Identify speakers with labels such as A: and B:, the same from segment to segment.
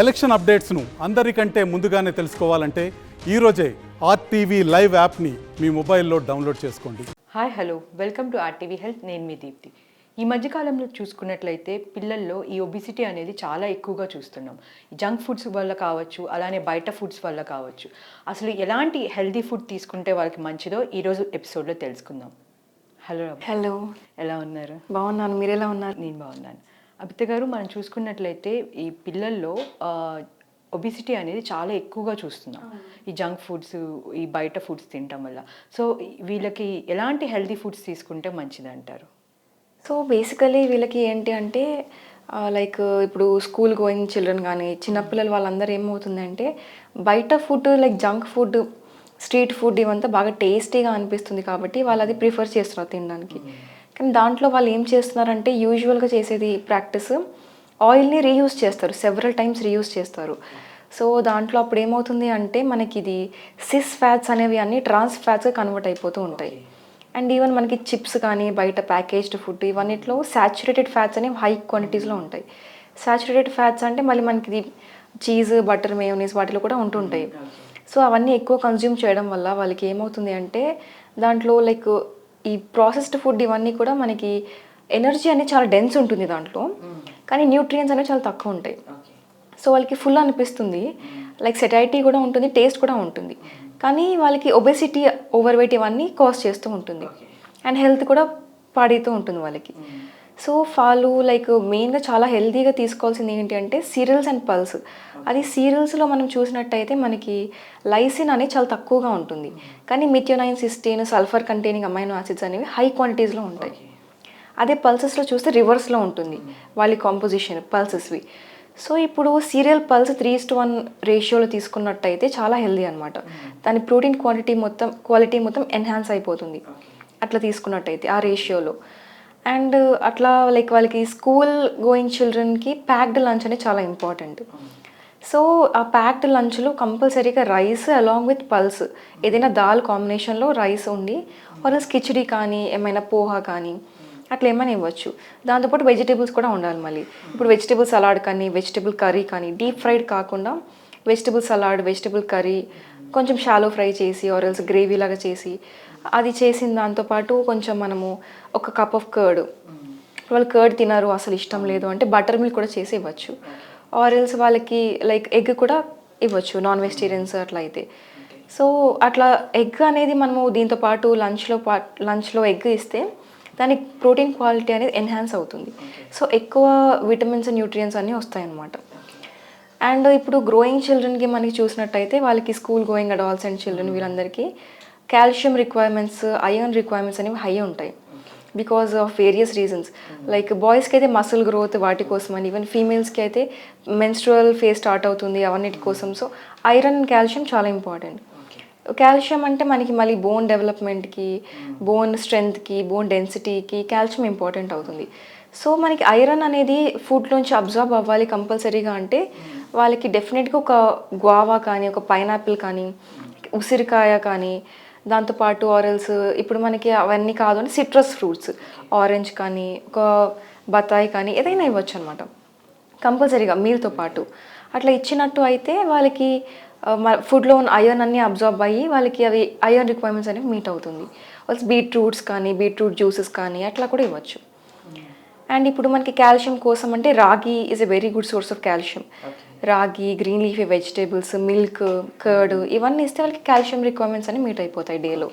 A: Election అప్డేట్స్ను అందరికంటే ముందుగానే తెలుసుకోవాలంటే ఈరోజే ఆర్టీవీ లైవ్ యాప్ని మీ మొబైల్లో డౌన్లోడ్ చేసుకోండి.
B: Hi hello. Welcome to RTV health. నేను మీ దీప్తి. ఈ మధ్యకాలంలో చూసుకున్నట్లయితే పిల్లల్లో ఈ ఒబిసిటీ అనేది చాలా ఎక్కువగా చూస్తున్నాం. జంక్ ఫుడ్స్ వల్ల కావచ్చు అలానే బయట ఫుడ్స్ వల్ల కావచ్చు. అసలు ఎలాంటి హెల్దీ ఫుడ్ తీసుకుంటే వాళ్ళకి మంచిదో ఈరోజు ఎపిసోడ్లో తెలుసుకుందాం. Hello
C: hello.
B: ఎలా ఉన్నారు?
C: బాగున్నాను. మీరు ఎలా ఉన్నారు?
B: నేను బాగున్నాను. అభిత గారు మనం చూసుకున్నట్లయితే ఈ పిల్లల్లో ఒబిసిటీ అనేది చాలా ఎక్కువగా చూస్తున్నాం. ఈ జంక్ ఫుడ్స్ ఈ బయట ఫుడ్స్ తినటం వల్ల. సో వీళ్ళకి ఎలాంటి హెల్తీ ఫుడ్స్ తీసుకుంటే మంచిది అంటారు
C: సో బేసికలీ వీళ్ళకి ఏంటి అంటే లైక్ ఇప్పుడు స్కూల్ గోయింగ్ చిల్డ్రన్ కానీ చిన్నపిల్లలు వాళ్ళందరూ ఏమవుతుందంటే బయట food like junk food street food ఇవంతా బాగా టేస్టీగా అనిపిస్తుంది కాబట్టి వాళ్ళు అది ప్రిఫర్ చేస్తున్నారు తినడానికి కానీ దాంట్లో వాళ్ళు ఏం చేస్తున్నారంటే యూజువల్గా చేసేది ప్రాక్టీస్. ఆయిల్ని రీయూజ్ చేస్తారు సెవరల్ టైమ్స్ రీయూజ్ చేస్తారు. సో దాంట్లో అప్పుడు ఏమవుతుంది అంటే మనకి ఇది సిస్ ఫ్యాట్స్ అనేవి అన్ని ట్రాన్స్ ఫ్యాట్స్గా కన్వర్ట్ అయిపోతూ ఉంటాయి. అండ్ ఈవెన్ మనకి చిప్స్ కానీ బయట ప్యాకేజ్డ్ ఫుడ్ ఇవన్నిట్లో సాచురేటెడ్ ఫ్యాట్స్ అనేవి హై క్వాంటిటీస్లో ఉంటాయి. సాచురేటెడ్ ఫ్యాట్స్ అంటే మళ్ళీ మనకి ఇది చీజ్ బటర్ మేయోనీస్ వాటిలో కూడా ఉంటుంటాయి సో అవన్నీ ఎక్కువ కన్జ్యూమ్ చేయడం వల్ల వాళ్ళకి ఏమవుతుంది అంటే దాంట్లో లైక్ ఈ ప్రాసెస్డ్ ఫుడ్ ఇవన్నీ కూడా మనకి ఎనర్జీ అనేది చాలా డెన్స్ ఉంటుంది దాంట్లో. కానీ న్యూట్రియన్స్ అనేవి చాలా తక్కువ ఉంటాయి. సో వాళ్ళకి ఫుల్ అనిపిస్తుంది. లైక్ సెటైటీ కూడా ఉంటుంది టేస్ట్ కూడా ఉంటుంది. కానీ వాళ్ళకి ఒబెసిటీ ఓవర్ వెయిట్ ఇవన్నీ కాజ్ చేస్తూ ఉంటుంది. అండ్ హెల్త్ కూడా పాడైతూ ఉంటుంది వాళ్ళకి. సో వాళ్ళు లైక్ మెయిన్గా చాలా హెల్తీగా తీసుకోవాల్సింది ఏంటి అంటే సీరియల్స్ అండ్ పల్స్. అది సీరియల్స్లో మనం చూసినట్టయితే మనకి లైసిన్ అనేది చాలా తక్కువగా ఉంటుంది. కానీ methionine cysteine sulphur containing amino acids అనేవి హై క్వాంటిటీస్లో ఉంటాయి. అదే పల్సెస్లో చూస్తే రివర్స్లో ఉంటుంది వాళ్ళ కాంపోజిషన్ పల్సెస్వి. సో ఇప్పుడు cereal pulse three two one రేషియోలో తీసుకున్నట్టయితే చాలా హెల్దీ అనమాట దాని ప్రోటీన్ క్వాంటిటీ మొత్తం క్వాలిటీ మొత్తం ఎన్హాన్స్ అయిపోతుంది. అట్లా తీసుకున్నట్టయితే ఆ రేషియోలో. అండ్ అట్లా లైక్ వాళ్ళకి స్కూల్ గోయింగ్ చిల్డ్రన్కి ప్యాక్డ్ లంచ్ అనేది చాలా ఇంపార్టెంట్ సో ఆ ప్యాక్డ్ లంచ్లో కంపల్సరీగా రైస్ అలాంగ్ విత్ పల్స్ ఏదైనా దాల్ కాంబినేషన్లో రైస్ ఉండి వాళ్ళకి కిచిడి కానీ ఏమైనా పోహా కానీ అట్లా ఏమైనా ఇవ్వచ్చు. దాంతోపాటు వెజిటేబుల్స్ కూడా ఉండాలి మళ్ళీ. ఇప్పుడు వెజిటేబుల్ సలాడ్ కానీ వెజిటేబుల్ కర్రీ కానీ డీప్ ఫ్రైడ్ కాకుండా వెజిటేబుల్ సలాడ్ వెజిటేబుల్ కర్రీ కొంచెం షాలో ఫ్రై చేసి ఆర్ఎల్స్ గ్రేవీ లాగా చేసి అది చేసిన దాంతోపాటు కొంచెం మనము ఒక కప్ ఆఫ్ కర్డ్. వాళ్ళు కర్డ్ తినరు అసలు ఇష్టం లేదు అంటే బటర్ మిల్క్ కూడా చేసి ఇవ్వచ్చు. ఆరెల్స్ వాళ్ళకి లైక్ ఎగ్ కూడా ఇవ్వచ్చు నాన్ వెజిటేరియన్స్ అట్లా అయితే. సో అట్లా ఎగ్ అనేది మనము దీంతో పాటు లంచ్లో పా లంచ్లో ఎగ్ ఇస్తే దాని ప్రోటీన్ క్వాలిటీ అనేది ఎన్హాన్స్ అవుతుంది. సో ఎక్కువ విటమిన్స్ న్యూట్రియన్స్ అన్నీ వస్తాయన్నమాట. అండ్ ఇప్పుడు గ్రోయింగ్ చిల్డ్రన్కి మనకి చూసినట్టయితే వాళ్ళకి school going adults and children వీళ్ళందరికీ కాల్షియం రిక్వైర్మెంట్స్ ఐరన్ రిక్వైర్మెంట్స్ అనేవి హై ఉంటాయి. Because of various reasons like బాయ్స్కి అయితే మసిల్ గ్రోత్ వాటి కోసం అని ఈవెన్ ఫీమేల్స్కి అయితే మెన్స్ట్రువల్ ఫేస్ స్టార్ట్ అవుతుంది అవన్నిటి కోసం. సో ఐరన్ కాల్షియం చాలా ఇంపార్టెంట్ కాల్షియం అంటే మనకి మళ్ళీ బోన్ డెవలప్మెంట్కి బోన్ స్ట్రెంగ్త్కి బోన్ డెన్సిటీకి కాల్షియం ఇంపార్టెంట్ అవుతుంది. సో మనకి ఐరన్ అనేది ఫుడ్లోంచి అబ్జార్బ్ అవ్వాలి కంపల్సరీగా అంటే వాళ్ళకి డెఫినెట్గా ఒక గ్వావా కానీ ఒక పైనాపిల్ కానీ ఉసిరికాయ కానీ దాంతోపాటు ఆరెల్స్ ఇప్పుడు మనకి అవన్నీ కాదు అని సిట్రస్ ఫ్రూట్స్ ఆరెంజ్ కానీ ఒక బత్తాయి కానీ ఏదైనా ఇవ్వచ్చు అనమాట కంపల్సరీగా మీల్తో పాటు. అట్లా ఇచ్చినట్టు అయితే వాళ్ళకి ఫుడ్లో ఉన్న ఐరన్ అన్నీ అబ్జార్బ్ అయ్యి వాళ్ళకి అవి ఐరన్ రిక్వైర్మెంట్స్ అనేవి మీట్ అవుతుంది. వాళ్ళకి బీట్రూట్స్ కానీ బీట్రూట్ జ్యూసెస్ కానీ అట్లా కూడా ఇవ్వచ్చు. అండ్ ఇప్పుడు మనకి కాల్షియం కోసం అంటే ragi is a very good source of calcium. Ragi green leafy vegetables milk curd ఇవన్నీ ఇస్తే వాళ్ళకి కాల్షియం రిక్వైర్మెంట్స్ అని మీట్ అయిపోతాయి డేలో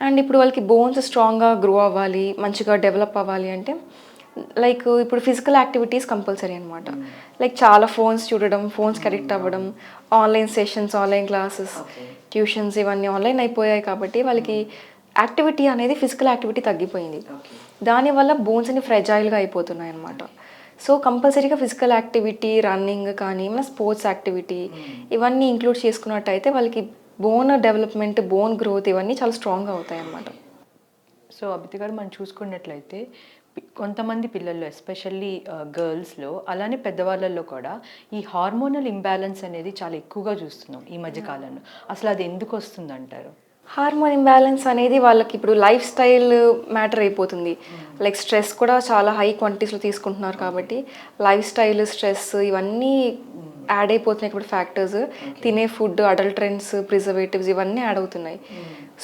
C: అండ్ ఇప్పుడు వాళ్ళకి బోన్స్ స్ట్రాంగ్గా గ్రో అవ్వాలి మంచిగా డెవలప్ అవ్వాలి అంటే లైక్ ఇప్పుడు ఫిజికల్ యాక్టివిటీస్ కంపల్సరీ అనమాట లైక్ చాలా ఫోన్స్ చూడడం ఫోన్స్కి అడిక్ట్ అవ్వడం online sessions online classes tuitions ఇవన్నీ ఆన్లైన్ అయిపోయాయి కాబట్టి వాళ్ళకి యాక్టివిటీ అనేది ఫిజికల్ యాక్టివిటీ తగ్గిపోయింది. దానివల్ల బోన్స్ అన్ని ఫ్రెజైల్గా అయిపోతున్నాయి అనమాట సో కంపల్సరీగా ఫిజికల్ యాక్టివిటీ రన్నింగ్ కానీ మన స్పోర్ట్స్ యాక్టివిటీ ఇవన్నీ ఇంక్లూడ్ చేసుకున్నట్టయితే వాళ్ళకి బోన్ డెవలప్మెంట్ బోన్ గ్రోత్ ఇవన్నీ చాలా స్ట్రాంగ్గా అవుతాయి అన్నమాట
B: సో అభితి గారు మనం చూసుకున్నట్లయితే కొంతమంది పిల్లల్లో ఎస్పెషల్లీ గర్ల్స్లో అలానే పెద్దవాళ్ళల్లో కూడా ఈ హార్మోనల్ ఇంబ్యాలెన్స్ అనేది చాలా ఎక్కువగా చూస్తున్నాం ఈ మధ్య కాలంలో. అసలు అది ఎందుకు వస్తుంది అంటారు
C: హార్మోన్ ఇంబ్యాలెన్స్ అనేది వాళ్ళకి ఇప్పుడు లైఫ్ స్టైల్ మ్యాటర్ అయిపోతుంది. లైక్ స్ట్రెస్ కూడా చాలా హై క్వాంటిటీస్లో తీసుకుంటున్నారు కాబట్టి లైఫ్ స్టైల్ స్ట్రెస్ ఇవన్నీ యాడ్ అయిపోతున్నాయి ఇప్పుడు ఫ్యాక్టర్స్. తినే ఫుడ్ అడల్ట్ ట్రెండ్స్ ప్రిజర్వేటివ్స్ ఇవన్నీ యాడ్ అవుతున్నాయి.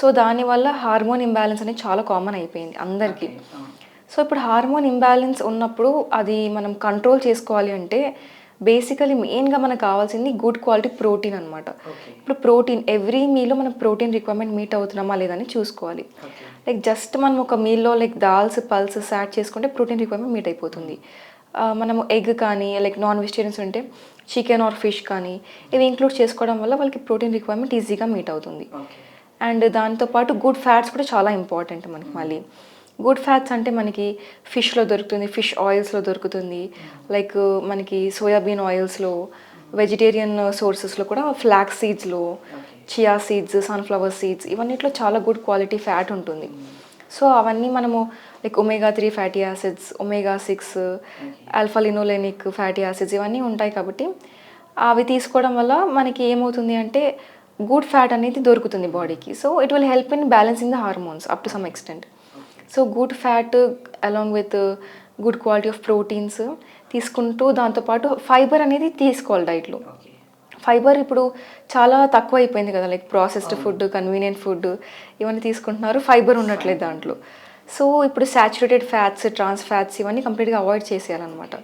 C: సో దానివల్ల హార్మోన్ ఇంబ్యాలెన్స్ అనేది చాలా కామన్ అయిపోయింది అందరికీ. సో ఇప్పుడు హార్మోన్ ఇంబ్యాలెన్స్ ఉన్నప్పుడు అది మనం కంట్రోల్ చేసుకోవాలి అంటే బేసికలీ మెయిన్గా మనకు కావాల్సింది గుడ్ క్వాలిటీ ప్రోటీన్ అనమాట ఇప్పుడు ప్రోటీన్ ఎవ్రీ మీలో మనం ప్రోటీన్ రిక్వైర్మెంట్ మీట్ అవుతున్నామా లేదని చూసుకోవాలి. లైక్ జస్ట్ మనం ఒక మీల్లో లైక్ దాల్స్ పల్సెస్ యాడ్ చేసుకుంటే ప్రోటీన్ రిక్వైర్మెంట్ మీట్ అయిపోతుంది. మనము ఎగ్ కానీ లైక్ నాన్ వెజిటేరియన్స్ ఉంటే చికెన్ ఆర్ ఫిష్ కానీ ఇవి ఇంక్లూడ్ చేసుకోవడం వల్ల వాళ్ళకి ప్రోటీన్ రిక్వైర్మెంట్ ఈజీగా మీట్ అవుతుంది. అండ్ దాంతోపాటు గుడ్ ఫ్యాట్స్ కూడా చాలా ఇంపార్టెంట్ మనకి మళ్ళీ. గుడ్ ఫ్యాట్స్ అంటే మనకి ఫిష్లో దొరుకుతుంది ఫిష్ ఆయిల్స్లో దొరుకుతుంది. లైక్ మనకి సోయాబీన్ ఆయిల్స్లో వెజిటేరియన్ సోర్సెస్లో కూడా ఫ్లాక్ సీడ్స్లో చియా సీడ్స్ సన్ఫ్లవర్ సీడ్స్ ఇవన్నిట్లో చాలా గుడ్ క్వాలిటీ ఫ్యాట్ ఉంటుంది. సో అవన్నీ మనము like omega three fatty acids omega six alpha linolenic fatty acids ఇవన్నీ ఉంటాయి కాబట్టి అవి తీసుకోవడం వల్ల మనకి ఏమవుతుంది అంటే గుడ్ ఫ్యాట్ అనేది దొరుకుతుంది బాడీకి. So it will help in balancing the hormones up to some extent. So good fat along with good quality of proteins తీసుకుంటూ దాంతోపాటు ఫైబర్ అనేది తీసుకోవాలి డైట్లో ఫైబర్ ఇప్పుడు చాలా తక్కువ అయిపోయింది కదా like processed food convenient food ఇవన్నీ తీసుకుంటున్నారు ఫైబర్ ఉండట్లేదు దాంట్లో. సో ఇప్పుడు సాచురేటెడ్ ఫ్యాట్స్ ట్రాన్స్ ఫ్యాట్స్ ఇవన్నీ కంప్లీట్గా అవాయిడ్ చేసేయాలన్నమాట.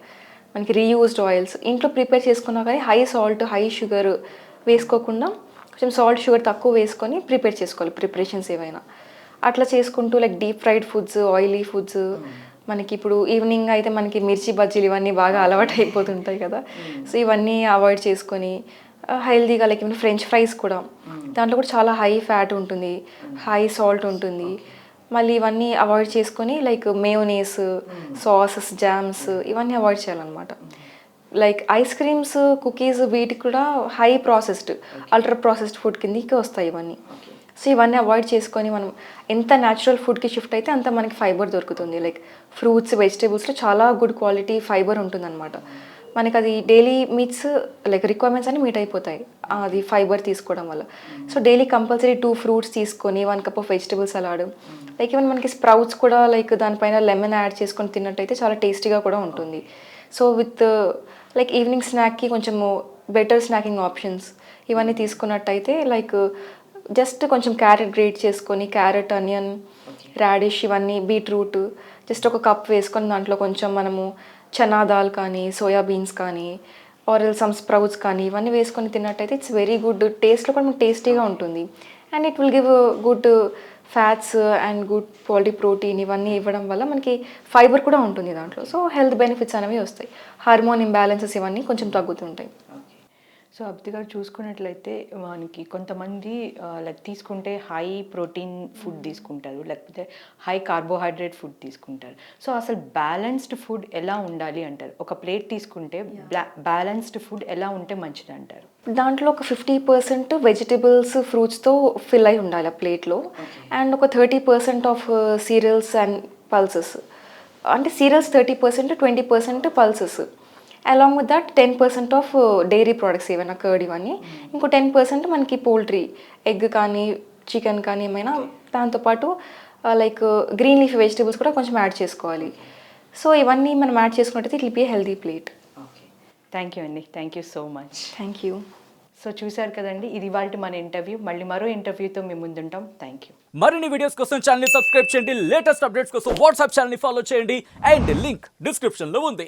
C: మనకి రీయూజ్డ్ ఆయిల్స్ ఇంట్లో ప్రిపేర్ చేసుకున్నా కానీ హై సాల్ట్ హై షుగర్ వేసుకోకుండా కొంచెం సాల్ట్ షుగర్ తక్కువ వేసుకొని ప్రిపేర్ చేసుకోవాలి ప్రిపరేషన్స్ ఏవైనా. అట్లా చేసుకుంటూ like deep fried foods oily foods మనకి ఇప్పుడు ఈవినింగ్ అయితే మనకి మిర్చి బజ్జీలు ఇవన్నీ బాగా అలవాటు అయిపోతుంటాయి కదా సో ఇవన్నీ అవాయిడ్ చేసుకొని హెల్దీగా లైక్ ఇప్పుడు ఫ్రెంచ్ ఫ్రైస్ కూడా. దాంట్లో కూడా చాలా హై ఫ్యాట్ ఉంటుంది. హై సాల్ట్ ఉంటుంది. మళ్ళీ ఇవన్నీ అవాయిడ్ చేసుకొని లైక్ మేయోనీస్ సాసెస్ జామ్స్ ఇవన్నీ అవాయిడ్ చేయాలన్నమాట. లైక్ ఐస్ క్రీమ్స్ కుకీస్ వీటికి కూడా high processed ultra processed food కిందకి వస్తాయి ఇవన్నీ. సో ఇవన్నీ అవాయిడ్ చేసుకొని మనం ఎంత న్యాచురల్ ఫుడ్కి షిఫ్ట్ అయితే అంత మనకి ఫైబర్ దొరుకుతుంది. లైక్ ఫ్రూట్స్ వెజిటేబుల్స్లో చాలా గుడ్ క్వాలిటీ ఫైబర్ ఉంటుందన్నమాట. మనకి అది డైలీ మీట్స్ లైక్ రిక్వైర్మెంట్స్ అన్ని మీట్ అయిపోతాయి అది ఫైబర్ తీసుకోవడం వల్ల. So daily compulsory two fruits తీసుకొని one cup of vegetables salad like even మనకి స్ప్రౌట్స్ కూడా లైక్ దానిపైన లెమన్ యాడ్ చేసుకొని తిన్నట్టయితే చాలా టేస్టీగా కూడా ఉంటుంది. సో విత్ లైక్ ఈవినింగ్ స్నాక్కి కొంచెము బెటర్ స్నాకింగ్ ఆప్షన్స్ ఇవన్నీ తీసుకున్నట్టయితే లైక్ జస్ట్ కొంచెం క్యారెట్ గ్రేట్ చేసుకొని క్యారెట్ అనియన్ రాడిష్ ఇవన్నీ బీట్రూట్ జస్ట్ ఒక కప్ వేసుకొని దాంట్లో కొంచెం మనము చనా దాల్ కానీ సోయా బీన్స్ కానీ ఆరెల్ సమ్ స్ప్రౌట్స్ కానీ ఇవన్నీ వేసుకొని తిన్నట్టయితే ఇట్స్ వెరీ గుడ్ టేస్ట్లో కూడా మనకు టేస్టీగా ఉంటుంది. And it will give good fats and good quality protein ఇవన్నీ ఇవ్వడం వల్ల మనకి ఫైబర్ కూడా ఉంటుంది దాంట్లో. సో హెల్త్ బెనిఫిట్స్ అనేవి వస్తాయి. హార్మోన్ ఇంబ్యాలెన్సెస్ ఇవన్నీ కొంచెం తగ్గుతుంటాయి.
B: సో అబ్ది గారు చూసుకున్నట్లయితే మనకి కొంతమంది లైక్ తీసుకుంటే హై ప్రోటీన్ ఫుడ్ తీసుకుంటారు. లేకపోతే హై కార్బోహైడ్రేట్ ఫుడ్ తీసుకుంటారు. సో అసలు బ్యాలెన్స్డ్ ఫుడ్ ఎలా ఉండాలి అంటారు? ఒక ప్లేట్ తీసుకుంటే బ్యాలెన్స్డ్ ఫుడ్ ఎలా ఉంటే మంచిది అంటారు?
C: దాంట్లో ఒక ఫిఫ్టీ పర్సెంట్ వెజిటబుల్స్ ఫ్రూట్స్తో ఫిల్ అయి ఉండాలి ఆ ప్లేట్లో అండ్ ఒక thirty percent of cereals and pulses అంటే cereals thirty percent twenty percent pulses along with that ten percent of dairy products ఏమైనా కర్డ్ ఇవన్నీ ఇంకో టెన్ పర్సెంట్ మనకి పోల్ట్రీ ఎగ్ కానీ చికెన్ కానీ ఏమైనా దాంతోపాటు లైక్ గ్రీన్ లీఫ్ వెజిటబుల్స్ కూడా కొంచెం యాడ్ చేసుకోవాలి. సో ఇవన్నీ మనం యాడ్ చేసుకున్నట్టయితే it will be healthy plate
B: thank you అండి thank you so much
C: thank you
B: so చూశారు కదండి ఇది వాళ్ళ మన ఇంటర్వ్యూ మళ్ళీ మరో ఇంటర్వ్యూతో మేము ముందుంటాం. థ్యాంక్ యూ
D: మరిన్ని వీడియోస్ కోసం ఛానల్ సబ్స్క్రైబ్ చేయండి. లేటెస్ట్ అప్డేట్స్ కోసం వాట్సాప్ ఛానల్ ఫాలో చేయండి. అండ్ లింక్ డిస్క్రిప్షన్లో ఉంది.